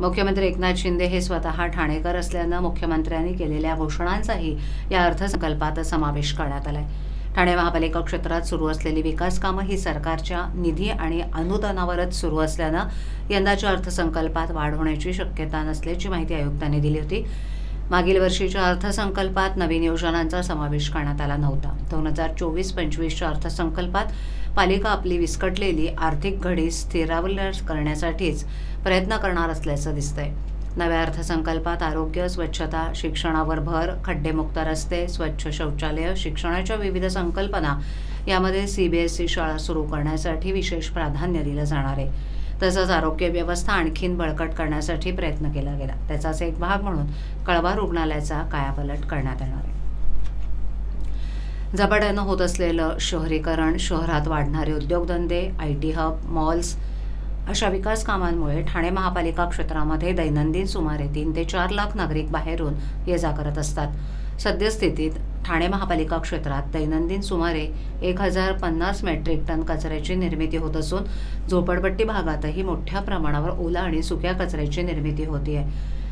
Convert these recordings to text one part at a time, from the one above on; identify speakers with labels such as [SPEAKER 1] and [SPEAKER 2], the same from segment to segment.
[SPEAKER 1] मुख्यमंत्री एकनाथ शिंदे हे स्वतः ठाणेकर असल्यानं मुख्यमंत्र्यांनी केलेल्या घोषणांचाही या अर्थसंकल्पात समावेश करण्यात आलाय. ठाणे महापालिका क्षेत्रात सुरू असलेली विकास कामं ही सरकारच्या निधी आणि अनुदानावरच सुरू असल्यानं यंदाच्या अर्थसंकल्पात वाढ होण्याची शक्यता नसल्याची माहिती आयुक्तांनी दिली होती. मागील वर्षीच्या अर्थसंकल्पात नवीन योजनांचा समावेश करण्यात आला नव्हता. दोन हजार चोवीस पंचवीसच्या अर्थसंकल्पात पालिका आपली विस्कटलेली आर्थिक घडी स्थिरावल्या करण्यासाठीच प्रयत्न करणार असल्याचं दिसतंय. नव्या अर्थसंकल्पात आरोग्य स्वच्छता शिक्षणावर भर खड्डेमुक्त रस्ते स्वच्छ शौचालय शिक्षणाच्या विविध संकल्पना यामध्ये सी बी एस ई शाळा सुरू करण्यासाठी विशेष प्राधान्य दिलं जाणार आहे. तसंच आरोग्य व्यवस्था आणखीन बळकट करण्यासाठी प्रयत्न केला गेला. त्याचाच एक भाग म्हणून कळवा रुग्णालयाचा कायापलट करण्यात येणार आहे. झपाट्यानं होत असलेलं शहरीकरण शहरात वाढणारे उद्योगधंदे आय टी हब मॉल्स अशा विकास कामांमुळे ठाणे महापालिका क्षेत्रामध्ये दैनंदिन सुमारे तीन ते चार लाख नागरिक बाहेरून ये जा करत असतात. सद्यस्थितीत ठाणे महापालिका क्षेत्रात दैनंदिन सुमारे एक हजार पन्नास मेट्रिक टन कचऱ्याची निर्मिती होत असून झोपडपट्टी भागातही मोठ्या प्रमाणावर ओला आणि सुक्या कचऱ्याची निर्मिती होती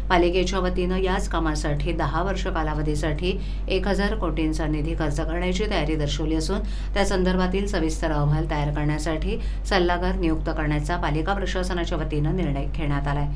[SPEAKER 1] पालिकेच्या वतीनं याच कामासाठी दहा वर्ष कालावधीसाठी एक हजार कोटींचा निधी खर्च करण्याची तयारी दर्शवली असून त्या संदर्भातील सविस्तर अहवाल तयार करण्यासाठी सल्लागार नियुक्त करण्याचा पालिका प्रशासनाच्या वतीनं निर्णय घेण्यात आलाय.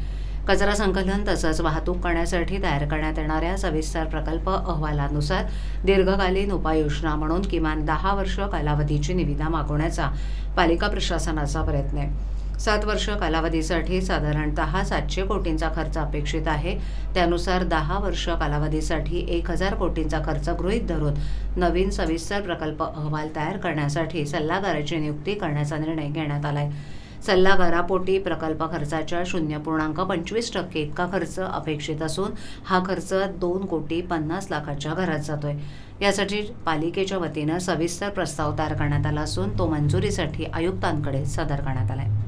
[SPEAKER 1] कचरा संकलन तसंच वाहतूक करण्यासाठी तयार करण्यात येणाऱ्या सविस्तर प्रकल्प अहवालानुसार दीर्घकालीन उपाययोजना म्हणून किमान दहा वर्ष कालावधीची निविदा मागवण्याचा पालिका प्रशासनाचा प्रयत्न आहे. सात वर्ष कालावधीसाठी साधारणतः सातशे कोटींचा खर्च अपेक्षित आहे. त्यानुसार दहा वर्ष कालावधीसाठी एक हजार कोटींचा खर्च गृहीत धरून नवीन सविस्तर प्रकल्प अहवाल तयार करण्यासाठी सल्लागाराची नियुक्ती करण्याचा निर्णय घेण्यात आला आहे सल्लागारापोटी प्रकल्प खर्चाच्या शून्य पूर्णांक पंचवीस टक्के इतका खर्च अपेक्षित असून हा खर्च दोन कोटी पन्नास लाखाच्या घरात जातोय. यासाठी पालिकेच्या वतीनं सविस्तर प्रस्ताव तयार करण्यात आला असून तो मंजुरीसाठी आयुक्तांकडे सादर करण्यात आलाय.